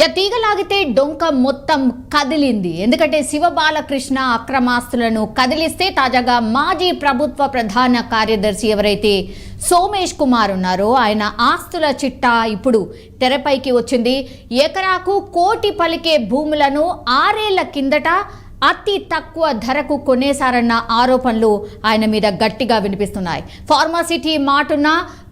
ఇక తీగలాగితే డొంక మొత్తం కదిలింది. ఎందుకంటే శివ బాలకృష్ణ అక్రమాస్తులను కదిలిస్తే తాజాగా మాజీ ప్రభుత్వ ప్రధాన కార్యదర్శి ఎవరైతే సోమేష్ కుమార్ ఉన్నారో ఆయన ఆస్తుల చిట్టా ఇప్పుడు తెరపైకి వచ్చింది. ఎకరాకు కోటి పలికే భూములను ఆరేళ్ళ కిందట అతి తక్కువ ధరకు కొనేశారన్న ఆరోపణలు ఆయన మీద గట్టిగా వినిపిస్తున్నాయి. ఫార్మాసిటీ మాటున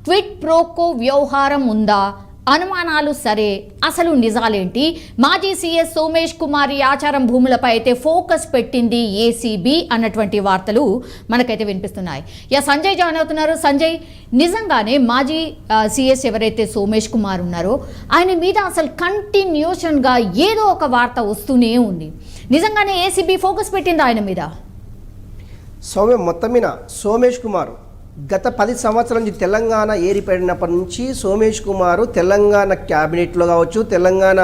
క్విట్ ప్రోకో వ్యవహారం ఉందా? అనుమానాలు సరే. అసలు నిజాలేంటి? మాజీ సీఎస్ సోమేష్ కుమార్ ఈ ఆచారం భూములపై అయితే ఫోకస్ పెట్టింది ఏసీబీ అన్నటువంటి వార్తలు మనకైతే వినిపిస్తున్నాయి. యా సంజయ్ జాయిన్ అవుతున్నారు. సంజయ్ నిజంగానే మాజీ సీఎస్ ఎవరైతే సోమేష్ కుమార్ ఉన్నారో ఆయన మీద అసలు కంటిన్యూషన్గా ఏదో ఒక వార్త వస్తూనే ఉంది. నిజంగానే ఏసీబీ ఫోకస్ పెట్టింది ఆయన మీద? సౌమ్య మొత్తం మీద సోమేష్ కుమార్ గత పది సంవత్సరాల నుంచి తెలంగాణ ఏరిపడినప్పటి నుంచి సోమేష్ కుమారు తెలంగాణ క్యాబినెట్లో కావచ్చు తెలంగాణ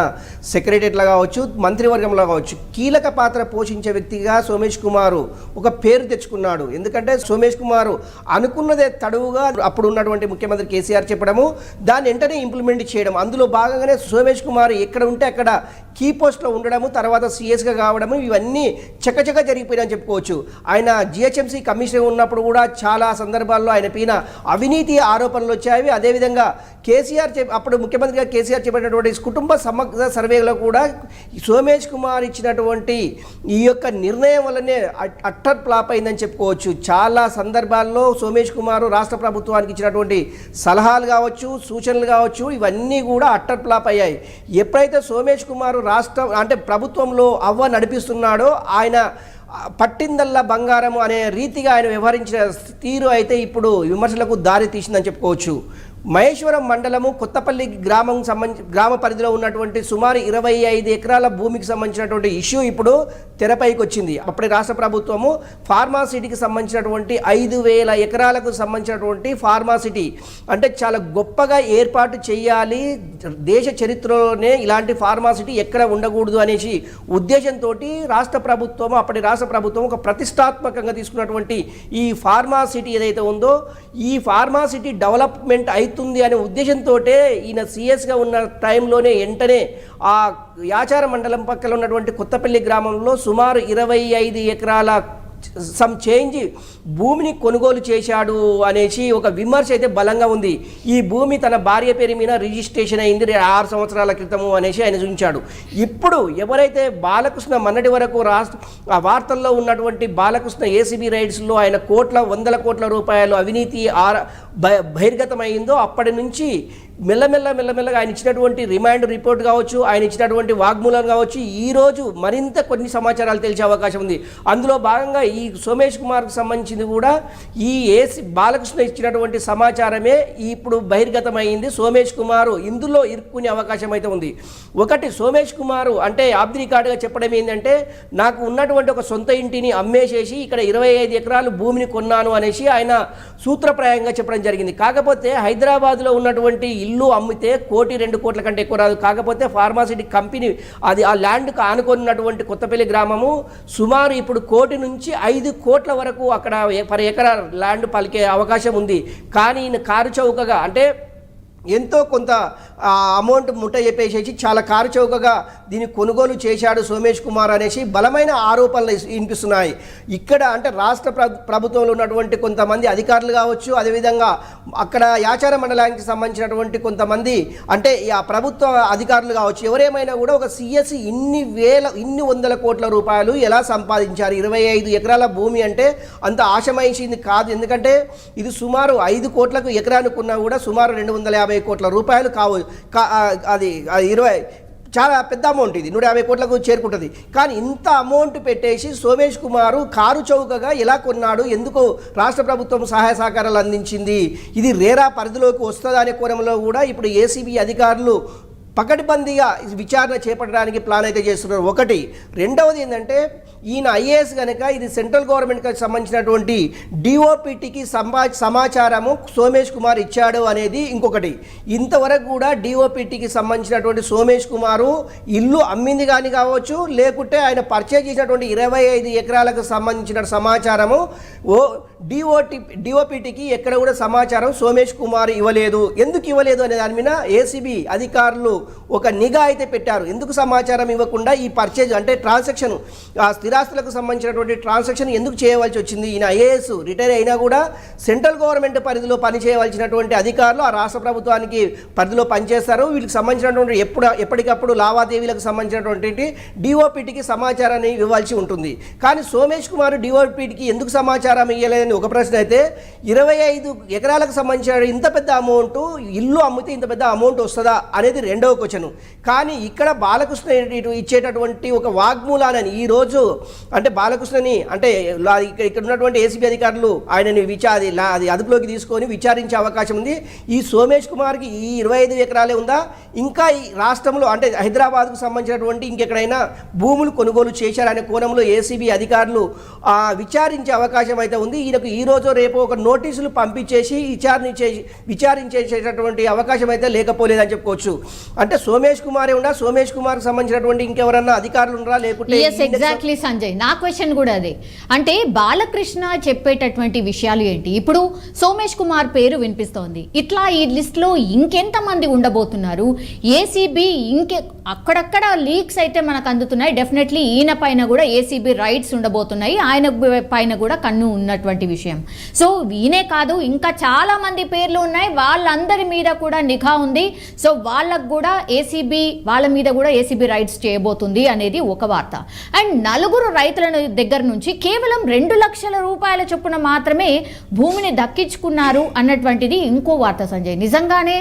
సెక్రటరీలో కావచ్చు మంత్రివర్గంలో కావచ్చు కీలక పాత్ర పోషించే వ్యక్తిగా సోమేష్ కుమారు ఒక పేరు తెచ్చుకున్నాడు. ఎందుకంటే సోమేష్ కుమారు అనుకున్నదే తడువుగా అప్పుడు ఉన్నటువంటి ముఖ్యమంత్రి కేసీఆర్ చెప్పడము దాన్ని వెంటనే ఇంప్లిమెంట్ చేయడం. అందులో భాగంగానే సోమేష్ కుమార్ ఎక్కడ ఉంటే అక్కడ కీ పోస్ట్లో ఉండడము తర్వాత సీఎస్గా కావడము ఇవన్నీ చకచక జరిగిపోయినాయని చెప్పుకోవచ్చు. ఆయన జిహెచ్ఎంసీ కమిషనర్ ఉన్నప్పుడు కూడా చాలా సందర్భాల్లో ఆయన పైన అవినీతి ఆరోపణలు వచ్చాయి. అదేవిధంగా కేసీఆర్ చెప్ అప్పుడు ముఖ్యమంత్రిగా కేసీఆర్ చెప్పినటువంటి కుటుంబ సమగ్ర సర్వేలో కూడా సోమేష్ కుమార్ ఇచ్చినటువంటి ఈ యొక్క నిర్ణయం వల్లనే అట్- అట్టర్ ఫ్లాప్ అయిందని చెప్పుకోవచ్చు. చాలా సందర్భాల్లో సోమేష్ కుమార్ రాష్ట్ర ప్రభుత్వానికి ఇచ్చినటువంటి సలహాలు కావచ్చు సూచనలు కావచ్చు ఇవన్నీ కూడా అట్టర్ ఫ్లాప్ అయ్యాయి. ఎప్పుడైతే సోమేష్ కుమార్ రాష్ట్రం అంటే ప్రభుత్వంలో అవ్వ నడిపిస్తున్నాడో ఆయన పట్టిందల్లా బంగారం అనే రీతిగా ఆయన వ్యవహరించిన తీరు అయితే ఇప్పుడు విమర్శలకు దారి తీసిందని చెప్పుకోవచ్చు. మహేశ్వరం మండలము కొత్తపల్లి గ్రామం సంబంధించి గ్రామ పరిధిలో ఉన్నటువంటి సుమారు ఇరవై ఐదు ఎకరాల భూమికి సంబంధించినటువంటి ఇష్యూ ఇప్పుడు తెరపైకి వచ్చింది. అప్పటి రాష్ట్ర ప్రభుత్వము ఫార్మాసిటీకి సంబంధించినటువంటి ఐదు వేల ఎకరాలకు సంబంధించినటువంటి ఫార్మాసిటీ అంటే చాలా గొప్పగా ఏర్పాటు చేయాలి. దేశ చరిత్రలోనే ఇలాంటి ఫార్మాసిటీ ఎక్కడ ఉండకూడదు అనేసి ఉద్దేశంతో రాష్ట్ర ప్రభుత్వము అప్పటి రాష్ట్ర ప్రభుత్వం ఒక ప్రతిష్టాత్మకంగా తీసుకున్నటువంటి ఈ ఫార్మాసిటీ ఏదైతే ఉందో ఈ ఫార్మాసిటీ డెవలప్మెంట్ అయితే అవుతుంది అనే ఉద్దేశంతో ఈయన సీఎస్గా ఉన్న టైంలోనే వెంటనే ఆ యాచార మండలం పక్కన ఉన్నటువంటి కొత్తపల్లి గ్రామంలో సుమారు ఇరవై ఐదు ఎకరాల సమ్ చేంజ్ భూమిని కొనుగోలు చేశాడు అనేసి ఒక విమర్శ అయితే బలంగా ఉంది. ఈ భూమి తన భార్య పేరు మీద రిజిస్ట్రేషన్ అయింది ఆరు సంవత్సరాల క్రితము అనేసి ఆయన చూపించాడు. ఇప్పుడు ఎవరైతే బాలకృష్ణ మొన్నటి వరకు రాష్ట్ర ఆ వార్తల్లో ఉన్నటువంటి బాలకృష్ణ ఏసీబీ రైడ్స్లో ఆయన కోట్ల వందల కోట్ల రూపాయలు అవినీతి ఆర బహిర్గతమైందో అప్పటి నుంచి మెల్లమెల్ల మెల్లమెల్లగా ఆయన ఇచ్చినటువంటి రిమాండ్ రిపోర్ట్ కావచ్చు ఆయన ఇచ్చినటువంటి వాగ్మూలం కావచ్చు ఈరోజు మరింత కొన్ని సమాచారాలు తెలిసే అవకాశం ఉంది. అందులో భాగంగా ఈ సోమేష్ కుమార్కు సంబంధించింది కూడా ఈ ఏసి బాలకృష్ణ ఇచ్చినటువంటి సమాచారమే ఇప్పుడు బహిర్గతమైంది. సోమేష్ కుమార్ ఇందులో ఇరుక్కునే అవకాశం అయితే ఉంది. ఒకటి సోమేష్ కుమార్ అంటే ఆబ్దికార్డుగా చెప్పడం ఏంటంటే నాకు ఉన్నటువంటి ఒక సొంత ఇంటిని అమ్మేసేసి ఇక్కడ ఇరవై ఐదు ఎకరాలు భూమిని కొన్నాను అనేసి ఆయన సూత్రప్రాయంగా చెప్పడం జరిగింది. కాకపోతే హైదరాబాద్లో ఉన్నటువంటి ఇల్లు ఇల్లు అమ్మితే కోటి రెండు కోట్ల కంటే ఎక్కువ రాదు. కాకపోతే ఫార్మాసిటీ కంపెనీ అది ఆ ల్యాండ్కు ఆనుకున్నటువంటి కొత్తపల్లి గ్రామము సుమారు ఇప్పుడు కోటి నుంచి ఐదు కోట్ల వరకు అక్కడ ఏ- పర్ ఎకరా ల్యాండ్ పలికే అవకాశం ఉంది. కానీ కారు చౌకగా అంటే ఎంతో కొంత అమౌంట్ ముట్ట చెప్పేసేసి చాలా కారుచౌకగా దీన్ని కొనుగోలు చేశాడు సోమేష్ కుమార్ అనేసి బలమైన ఆరోపణలు వినిపిస్తున్నాయి. ఇక్కడ అంటే రాష్ట్ర ప్రభుత్వంలో ఉన్నటువంటి కొంతమంది అధికారులు కావచ్చు అదేవిధంగా అక్కడ యాచార మండలానికి సంబంధించినటువంటి కొంతమంది అంటే ఆ ప్రభుత్వ అధికారులు కావచ్చు ఎవరేమైనా కూడా ఒక సిఎస్సి ఇన్ని వేల ఇన్ని వందల కోట్ల రూపాయలు ఎలా సంపాదించారు? ఇరవై ఐదు ఎకరాల భూమి అంటే అంత ఆశమైంది కాదు. ఎందుకంటే ఇది సుమారు ఐదు కోట్లకు ఎకరానికి ఉన్నా కూడా సుమారు రెండు వందల యాభై కోట్ల రూపాయలు కావు. అది ఇరవై చాలా పెద్ద అమౌంట్ ఇది. నూట యాభై కోట్లకు చేరుకుంటుంది. కానీ ఇంత అమౌంట్ పెట్టేసి సోమేష్ కుమారు కారు చౌకగా ఎలా కొన్నాడు? ఎందుకు రాష్ట్ర ప్రభుత్వం సహాయ సహకారాలు అందించింది? ఇది రేరా పరిధిలోకి వస్తుందనే కోణంలో కూడా ఇప్పుడు ఏసీబీ అధికారులు పకడ్బందీగా విచారణ చేపట్టడానికి ప్లాన్ అయితే చేస్తున్నారు. ఒకటి రెండవది ఏంటంటే ఈయన ఐఏఎస్ కనుక ఇది సెంట్రల్ గవర్నమెంట్కి సంబంధించినటువంటి డిఓపిటికి సమా సమాచారము సోమేష్ కుమార్ ఇచ్చాడు అనేది ఇంకొకటి. ఇంతవరకు కూడా డిఓపిటికి సంబంధించినటువంటి సోమేష్ కుమారు ఇల్లు అమ్మింది కానీ కావచ్చు లేకుంటే ఆయన పర్చేజ్ చేసినటువంటి ఇరవై ఐదు ఎకరాలకు సంబంధించిన సమాచారము ఓ డిఓటి డిఓపిటికి ఎక్కడ కూడా సమాచారం సోమేష్ కుమార్ ఇవ్వలేదు. ఎందుకు ఇవ్వలేదు అనే దాని మీద ఏసీబీ అధికారులు ఒక నిఘా అయితే పెట్టారు. ఎందుకు సమాచారం ఇవ్వకుండా ఈ పర్చేజ్ అంటే ట్రాన్సాక్షన్ ఆ స్థిరాస్తులకు సంబంధించినటువంటి ట్రాన్సాక్షన్ ఎందుకు చేయవలసి వచ్చింది? ఈయన ఐఏఎస్ రిటైర్ అయినా కూడా సెంట్రల్ గవర్నమెంట్ పరిధిలో పనిచేయవలసినటువంటి అధికారులు ఆ రాష్ట్ర ప్రభుత్వానికి పరిధిలో పనిచేస్తారు. వీళ్ళకి సంబంధించినటువంటి ఎప్పుడు ఎప్పటికప్పుడు లావాదేవీలకు సంబంధించినటువంటి డిఓపిటికి సమాచారాన్ని ఇవ్వాల్సి ఉంటుంది. కానీ సోమేష్ కుమార్ డిఓపిటికి ఎందుకు సమాచారం ఇవ్వలేదని ఒక ప్రశ్న అయితే ఇరవై ఐదు ఎకరాలకు సంబంధించిన ఇంత పెద్ద అమౌంట్ ఇల్లు అమ్మితే ఇంత పెద్ద అమౌంట్ వస్తుందా అనేది రెండవ క్వశ్చన్ కానీ ఇక్కడ బాలకృష్ణ ఇచ్చేటటువంటి ఒక వాగ్మూలానని ఈ రోజు అంటే బాలకృష్ణని అంటే ఇక్కడ ఉన్నటువంటి ఏసీబీ అధికారులు ఆయనని విచారి అది అదుపులోకి తీసుకొని విచారించే అవకాశం ఉంది. ఈ సోమేష్ కుమార్కి ఈ ఇరవై ఐదు ఎకరాలే ఉందా? ఇంకా ఈ రాష్ట్రంలో అంటే హైదరాబాద్కు సంబంధించినటువంటి ఇంకెక్కడైనా భూములు కొనుగోలు చేశారనే కోణంలో ఏసీబీ అధికారులు విచారించే అవకాశం అయితే ఉంది. ఈయనకు ఈ రోజు రేపు ఒక నోటీసులు పంపించేసి విచారణ చేసి విచారించేసేటటువంటి అవకాశం అయితే లేకపోలేదని చెప్పుకోవచ్చు. అంటే సోమేష్ కుమారే ఉండా? సోమేష్ కుమార్కి సంబంధించినటువంటి ఇంకెవరన్నా అధికారులు ఉండరా లేకుంటే ఎగ్జాక్ట్లీ సంజయ్. నా క్వశ్చన్ కూడా అదే. అంటే బాలకృష్ణ చెప్పేటటువంటి విషయాలు ఏంటి? ఇప్పుడు సోమేష్ కుమార్ పేరు వినిపిస్తోంది. ఇట్లా ఈ లిస్ట్లో ఇంకెంత మంది ఉండబోతున్నారు ఏసీబీ ఇంకే అక్కడక్కడ లీక్స్ అయితే మనకు అందుతున్నాయి. డెఫినెట్లీ ఈయన పైన కూడా ఏసీబీ రైట్స్ ఉండబోతున్నాయి. ఆయన పైన కూడా కన్ను ఉన్నటువంటి విషయం. సో ఈయనే కాదు ఇంకా చాలా మంది పేర్లు ఉన్నాయి. వాళ్ళందరి మీద కూడా నిఘా ఉంది. సో వాళ్ళకు కూడా ఏసీబీ వాళ్ళ మీద కూడా ఏసీబీ రైడ్స్ చేయబోతుంది అనేది ఒక వార్త. అండ్ నలుగురు రైతుల దగ్గర నుంచి కేవలం రెండు లక్షల రూపాయల చొప్పున మాత్రమే భూమిని దక్కించుకున్నారు అన్నటువంటిది ఇంకో వార్త సంజయ్. నిజంగానే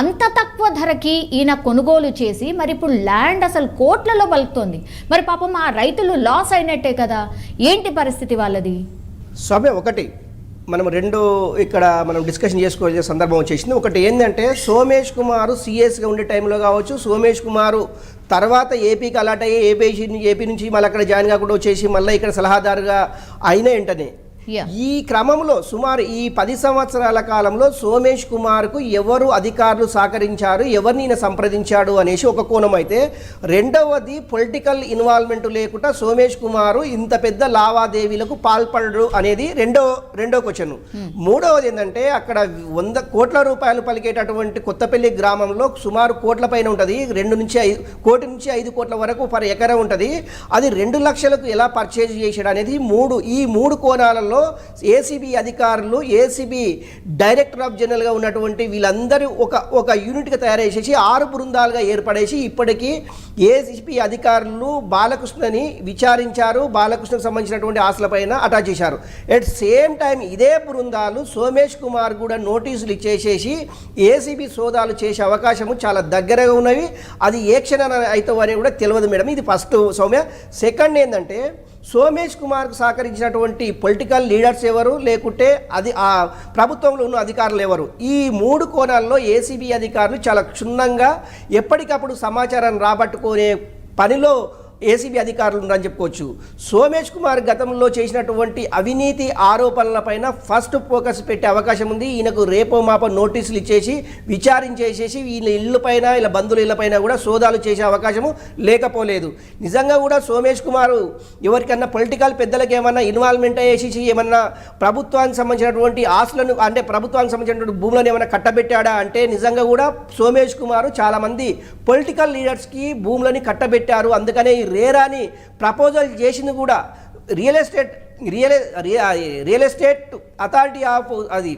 అంత తక్కువ ధరకి ఈయన కొనుగోలు చేసి మరి ఇప్పుడు ల్యాండ్ అసలు కోట్లలో పలుకుతోంది. మరి పాపం ఆ రైతులు లాస్ అయినట్టే కదా. ఏంటి పరిస్థితి వాళ్ళది? సభ ఒకటి. మనం రెండు ఇక్కడ మనం డిస్కషన్ చేసుకోవాల్సిన సందర్భం వచ్చేసింది. ఒకటి ఏంటంటే సోమేష్ కుమారు సిఎస్గా ఉండే టైంలో కావచ్చు సోమేష్ కుమారు తర్వాత ఏపీకి అలాట్ అయ్యి ఏపీ ఏపీ నుంచి మళ్ళీ అక్కడ జాయిన్ కాకుండా వచ్చేసి మళ్ళీ ఇక్కడ సలహాదారుగా అయిన వెంటనే ఈ క్రమంలో సుమారు ఈ పది సంవత్సరాల కాలంలో సోమేష్ కుమార్కు ఎవరు అధికారులు సహకరించారు ఎవరిని ఈయన సంప్రదించాడు అనేసి ఒక కోణం అయితే రెండవది పొలిటికల్ ఇన్వాల్వ్మెంట్ లేకుండా సోమేష్ కుమారు ఇంత పెద్ద లావాదేవీలకు పాల్పడరు అనేది రెండో రెండో క్వశ్చన్. మూడవది ఏంటంటే అక్కడ వంద కోట్ల రూపాయలు పలికేటటువంటి కొత్తపల్లి గ్రామంలో సుమారు కోట్ల పైన ఉంటుంది రెండు నుంచి ఐదు కోటి నుంచి ఐదు కోట్ల వరకు పర్ ఎకరా ఉంటుంది. అది రెండు లక్షలకు ఎలా పర్చేజ్ చేసాడు అనేది మూడు ఈ మూడు కోణాలలో ఏసీబీ అధికారులు ఏసీబీ డైరెక్టర్ ఆఫ్ జనరల్గా ఉన్నటువంటి వీళ్ళందరూ ఒక ఒక యూనిట్గా తయారు చేసేసి ఆరు బృందాలుగా ఏర్పడేసి ఇప్పటికీ ఏసీబీ అధికారులు బాలకృష్ణని విచారించారు. బాలకృష్ణకు సంబంధించినటువంటి ఆశలపైన అటాచ్ చేశారు. ఎట్ సేమ్ టైం ఇదే బృందాలు సోమేష్ కుమార్ కూడా నోటీసులు ఇచ్చేసేసి ఏసీబీ సోదాలు చేసే అవకాశము చాలా దగ్గరగా ఉన్నవి. అది ఏ క్షణాన అవుతావు అనేది కూడా తెలియదు మేడం. ఇది ఫస్ట్ సౌమ్య. సెకండ్ ఏంటంటే సోమేష్ కుమార్కు సహకరించినటువంటి పొలిటికల్ లీడర్స్ ఎవరు? లేకుంటే అది ఆ ప్రభుత్వంలో ఉన్న అధికారులు ఎవరు? ఈ మూడు కోణాల్లో ఏసీబీ అధికారులు చాలా క్షుణ్ణంగా ఎప్పటికప్పుడు సమాచారాన్ని రాబట్టుకునే పనిలో ఏసీబీ అధికారులు ఉన్నారని చెప్పుకోవచ్చు. సోమేష్ కుమార్ గతంలో చేసినటువంటి అవినీతి ఆరోపణలపైన ఫస్ట్ ఫోకస్ పెట్టే అవకాశం ఉంది. ఈయనకు రేపో మాప నోటీసులు ఇచ్చేసి విచారించేసేసి వీళ్ళ ఇళ్ళు పైన ఇలా బంధువుల ఇళ్ళ పైన కూడా సోదాలు చేసే అవకాశము లేకపోలేదు. నిజంగా కూడా సోమేష్ కుమార్ ఎవరికన్నా పొలిటికల్ పెద్దలకు ఏమన్నా ఇన్వాల్వ్మెంట్ అయ్యేసి ఏమన్నా ప్రభుత్వానికి సంబంధించినటువంటి ఆస్తులను అంటే ప్రభుత్వానికి సంబంధించినటువంటి భూములను ఏమైనా కట్టబెట్టాడా అంటే నిజంగా కూడా సోమేష్ కుమార్ చాలామంది పొలిటికల్ లీడర్స్కి భూములని కట్టబెట్టారు. అందుకనే ఈ రేరాని ప్రపోజల్ చేసింది కూడా real estate real real estate authority of అది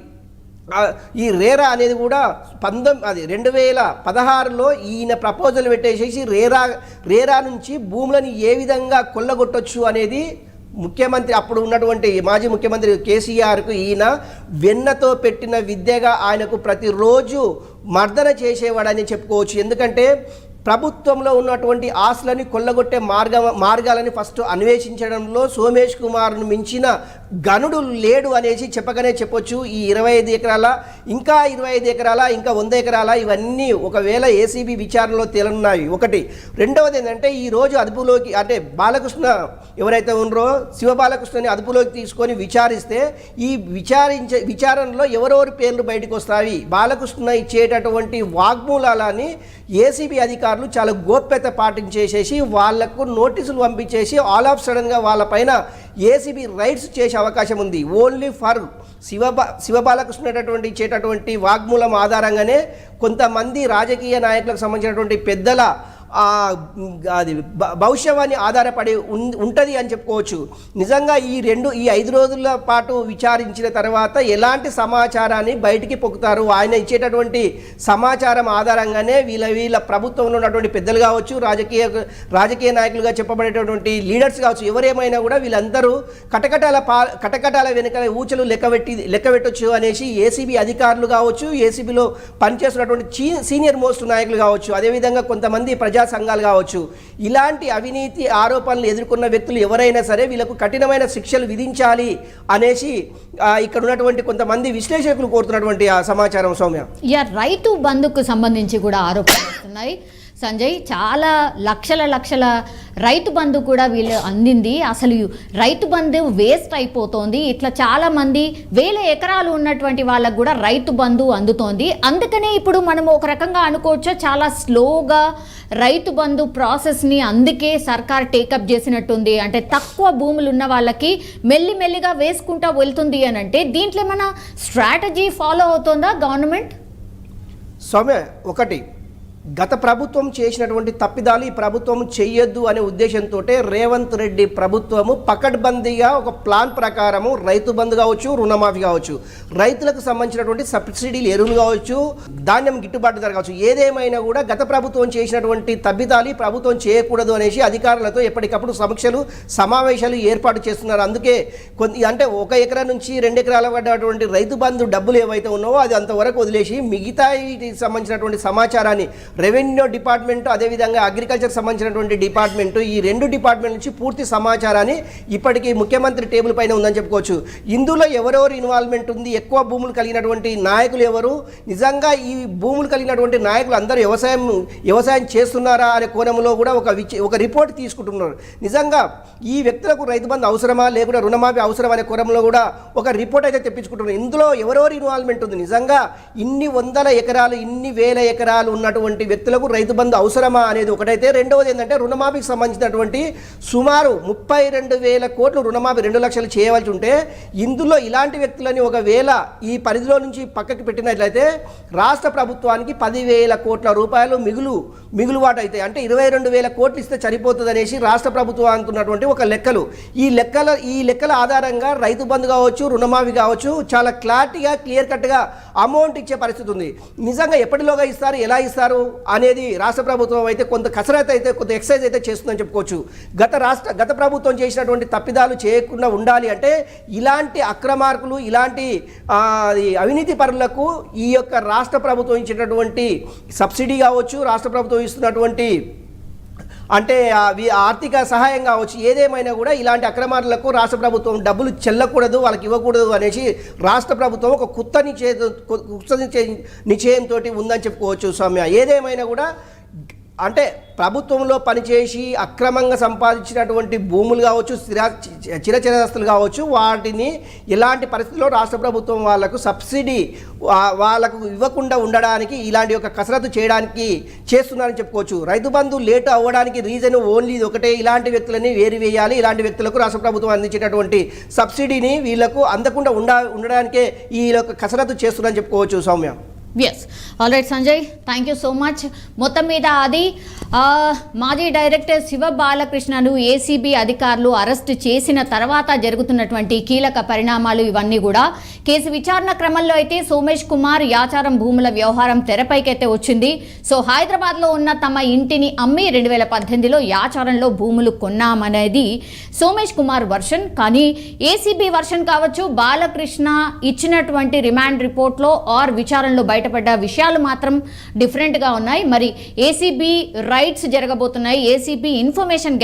ఈ రేరా అనేది కూడా పంతొమ్ అది రెండు వేల పదహారులో ఈయన ప్రపోజల్ పెట్టేసేసి రేరా రేరా నుంచి భూములను ఏ విధంగా కొల్లగొట్టొచ్చు అనేది ముఖ్యమంత్రి అప్పుడు ఉన్నటువంటి మాజీ ముఖ్యమంత్రి కేసీఆర్కు ఈయన వెన్నతో పెట్టిన విద్యగా ఆయనకు ప్రతిరోజు మర్దన చేసేవాడని చెప్పుకోవచ్చు. ఎందుకంటే ప్రభుత్వంలో ఉన్నటువంటి ఆస్తులని కొల్లగొట్టే మార్గ మార్గాలని ఫస్ట్ అన్వేషించడంలో సోమేష్ కుమార్ను మించిన గనుడు లేడు అనేసి చెప్పకనే చెప్పొచ్చు. ఈ ఇరవై ఐదు ఎకరాల ఇంకా ఇరవై ఐదు ఎకరాల ఇంకా వంద ఎకరాల ఇవన్నీ ఒకవేళ ఏసీబీ విచారణలో తేలనున్నాయి. ఒకటి. రెండవది ఏంటంటే ఈ రోజు అదుపులోకి అంటే బాలకృష్ణ ఎవరైతే ఉన్నారో శివ బాలకృష్ణని అదుపులోకి తీసుకొని విచారిస్తే ఈ విచారించే విచారణలో ఎవరెవరి పేర్లు బయటకు వస్తాయి? బాలకృష్ణ ఇచ్చేటటువంటి వాగ్మూలాలని ఏసీబీ అధికారులు చాలా గోప్యత పాటించేసేసి వాళ్ళకు నోటీసులు పంపించేసి ఆల్ ఆఫ్ సడన్గా వాళ్ళపైన ఏసీబీ రైట్స్ చేసే అవకాశం ఉంది. ఓన్లీ ఫర్ శివబా శివబాలకృష్ణ ఇచ్చేటటువంటి వాగ్మూలం ఆధారంగానే కొంతమంది రాజకీయ నాయకులకు సంబంధించినటువంటి పెద్దల అది భవిష్యవాణి ఆధారపడి ఉన్- ఉంటుంది అని చెప్పుకోవచ్చు. నిజంగా ఈ రెండు ఈ ఐదు రోజుల పాటు విచారించిన తర్వాత ఎలాంటి సమాచారాన్ని బయటికి పొక్కుతారు? ఆయన ఇచ్చేటటువంటి సమాచారం ఆధారంగానే వీళ్ళ వీళ్ళ ప్రభుత్వంలో ఉన్నటువంటి పెద్దలు కావచ్చు రాజకీయ రాజకీయ నాయకులుగా చెప్పబడేటటువంటి లీడర్స్ కావచ్చు ఎవరేమైనా కూడా వీళ్ళందరూ కటకటాల పా కటకటాల వెనుక ఊచలు లెక్కబెట్టి లెక్కబెట్టొచ్చు అనేసి ఏసీబీ అధికారులు కావచ్చు ఏసీబీలో పనిచేస్తున్నటువంటి సీనియర్ మోస్ట్ నాయకులు కావచ్చు. అదేవిధంగా కొంతమంది ప్రజా సంఘాలు కావచ్చు ఇలాంటి అవినీతి ఆరోపణలు ఎదుర్కొన్న వ్యక్తులు ఎవరైనా సరే వీళ్ళకు కఠినమైన శిక్షలు విధించాలి అనేసి ఇక్కడ ఉన్నటువంటి కొంతమంది విశ్లేషకులు కోరుతున్నటువంటి ఆ సమాచారం సౌమ్య. యా రైతు బంధుకు సంబంధించి కూడా ఆరోపణలు వస్తున్నాయి. సంజయ్ చాలా లక్షల లక్షల రైతు బంధు కూడా వీళ్ళు అందింది. అసలు రైతు బంధు వేస్ట్ అయిపోతోంది. ఇట్లా చాలా మంది వేల ఎకరాలు ఉన్నటువంటి వాళ్ళకు కూడా రైతు బంధు అందుతోంది. అందుకనే ఇప్పుడు మనం ఒక రకంగా అనుకోవచ్చు చాలా స్లోగా రైతు బంధు ప్రాసెస్ని అందుకే సర్కార్ టేకప్ చేసినట్టుంది. అంటే తక్కువ భూములు ఉన్న వాళ్ళకి మెల్లి మెల్లిగా వేసుకుంటా వెళ్తుంది అని అంటే దీంట్లో ఏమైనా స్ట్రాటజీ ఫాలో అవుతుందా గవర్నమెంట్? సౌమ్య ఒకటి. గత ప్రభుత్వం చేసినటువంటి తప్పిదాలు ఈ ప్రభుత్వం చెయ్యొద్దు అనే ఉద్దేశంతో రేవంత్ రెడ్డి ప్రభుత్వము పకడ్బందీగా ఒక ప్లాన్ ప్రకారము రైతు బంధు కావచ్చు రుణమాఫీ కావచ్చు. రైతులకు సంబంధించినటువంటి సబ్సిడీలు ఎరువులు కావచ్చు ధాన్యం గిట్టుబాటు ధర కావచ్చు. ఏదేమైనా కూడా గత ప్రభుత్వం చేసినటువంటి తప్పిదాలు ప్రభుత్వం చేయకూడదు అనేసి అధికారులతో ఎప్పటికప్పుడు సమీక్షలు సమావేశాలు ఏర్పాటు చేస్తున్నారు. అందుకే కొన్ని అంటే ఒక ఎకరా నుంచి రెండు ఎకరాల పడ్డటువంటి రైతు బంధు డబ్బులు ఏవైతే ఉన్నావో అది అంతవరకు వదిలేసి మిగతా సంబంధించినటువంటి సమాచారాన్ని రెవెన్యూ డిపార్ట్మెంట్ అదేవిధంగా అగ్రికల్చర్ సంబంధించినటువంటి డిపార్ట్మెంట్ ఈ రెండు డిపార్ట్మెంట్ నుంచి పూర్తి సమాచారాన్ని ఇప్పటికీ ముఖ్యమంత్రి టేబుల్ పైన ఉందని చెప్పుకోవచ్చు. ఇందులో ఎవరెవరు ఇన్వాల్వ్మెంట్ ఉంది ఎక్కువ భూములు కలిగినటువంటి నాయకులు ఎవరు నిజంగా ఈ భూములు కలిగినటువంటి నాయకులు అందరూ వ్యవసాయం వ్యవసాయం చేస్తున్నారా అనే కోణంలో కూడా ఒక ఒక రిపోర్ట్ తీసుకుంటున్నారు. నిజంగా ఈ వ్యక్తులకు రైతు బంధు అవసరమా లేకుండా రుణమాఫీ అవసరం అనే కోణంలో కూడా ఒక రిపోర్ట్ అయితే తెప్పించుకుంటున్నారు. ఇందులో ఎవరెవరు ఇన్వాల్వ్మెంట్ ఉంది? నిజంగా ఇన్ని వందల ఎకరాలు ఇన్ని వేల ఎకరాలు ఉన్నటువంటి వ్యక్తులకు రైతు బంధు అవసరమా అనేది ఒకటైతే. రెండవది ఏంటంటే రుణమాఫీకి సంబంధించినటువంటి సుమారు ముప్పై రెండు వేల కోట్లు రుణమాఫీ రెండు లక్షలు చేయవలసి ఉంటే ఇందులో ఇలాంటి వ్యక్తులని ఒకవేళ ఈ పరిధిలో నుంచి పక్కకి పెట్టినట్లయితే రాష్ట్ర ప్రభుత్వానికి పదివేల కోట్ల రూపాయలు మిగులు మిగులువాటు అయితే అంటే ఇరవై రెండు వేల కోట్లు ఇస్తే సరిపోతుంది అనేసి రాష్ట్ర ప్రభుత్వం అనుకున్నటువంటి ఒక లెక్కలు. ఈ లెక్కల ఈ లెక్కల ఆధారంగా రైతు బంధు కావచ్చు రుణమాఫీ కావచ్చు చాలా క్లారిటీగా క్లియర్ కట్గా అమౌంట్ ఇచ్చే పరిస్థితి ఉంది. నిజంగా ఎప్పటిలోగా ఇస్తారు ఎలా ఇస్తారు? అనేది రాష్ట్ర ప్రభుత్వం అయితే కొంత కసరత్ అయితే కొంత ఎక్సైజ్ అయితే చేస్తుందని చెప్పుకోవచ్చు. గత రాష్ట్ర గత ప్రభుత్వం చేసినటువంటి తప్పిదాలు చేయకుండా ఉండాలి అంటే ఇలాంటి అక్రమార్కులు ఇలాంటి ఈ అవినీతి పరులకు ఈ యొక్క రాష్ట్ర ప్రభుత్వం ఇచ్చినటువంటి సబ్సిడీ కావచ్చు రాష్ట్ర ప్రభుత్వం ఇస్తున్నటువంటి అంటే ఆర్థిక సహాయం కావచ్చు ఏదేమైనా కూడా ఇలాంటి అక్రమాలకు రాష్ట్ర ప్రభుత్వం డబ్బులు చెల్లకూడదు వాళ్ళకి ఇవ్వకూడదు అనేసి రాష్ట్ర ప్రభుత్వం ఒక కుత్త నిచే కుత్త నిచే నిశ్చయంతో ఉందని చెప్పుకోవచ్చు స్వామి. ఏదేమైనా కూడా అంటే ప్రభుత్వంలో పనిచేసి అక్రమంగా సంపాదించినటువంటి భూములు కావచ్చు స్థిర చిరచిరస్తులు కావచ్చు వాటిని ఎలాంటి పరిస్థితుల్లో రాష్ట్ర ప్రభుత్వం వాళ్ళకు సబ్సిడీ వాళ్ళకు ఇవ్వకుండా ఉండడానికి ఇలాంటి ఒక కసరత్తు చేయడానికి చేస్తున్నారని చెప్పుకోవచ్చు. రైతు బంధు లేట్ అవ్వడానికి రీజన్ ఓన్లీ ఒకటే. ఇలాంటి వ్యక్తులని వేరువేయాలి ఇలాంటి వ్యక్తులకు రాష్ట్ర ప్రభుత్వం అందించేటటువంటి సబ్సిడీని వీళ్ళకు అందకుండా ఉండ ఉండడానికే ఈ యొక్క కసరత్తు చేస్తున్నారని చెప్పుకోవచ్చు. Soumya. Yes all right Sanjay thank you so much మొత్తం మీద అది మాజీ డైరెక్టర్ శివ బాలకృష్ణను ఏసీబీ అధికారులు అరెస్ట్ చేసిన తర్వాత జరుగుతున్నటువంటి కీలక పరిణామాలు ఇవన్నీ కూడా. కేసు విచారణ క్రమంలో అయితే సోమేష్ కుమార్ యాచారం భూముల వ్యవహారం తెరపైకైతే వచ్చింది. సో హైదరాబాద్లో ఉన్న తమ ఇంటిని అమ్మి రెండు వేల పద్దెనిమిదిలో యాచారంలో భూములు కొన్నామనేది సోమేష్ కుమార్ వర్షన్. కానీ ఏసీబీ వర్షన్ కావచ్చు బాలకృష్ణ ఇచ్చినటువంటి రిమాండ్ రిపోర్ట్లో ఆర్ విచారణలో బయటపడ్డ విషయాలు మాత్రం డిఫరెంట్గా ఉన్నాయి. మరి ఏసీబీ రై రైట్స్ జరగబోతున్నాయి. ACB information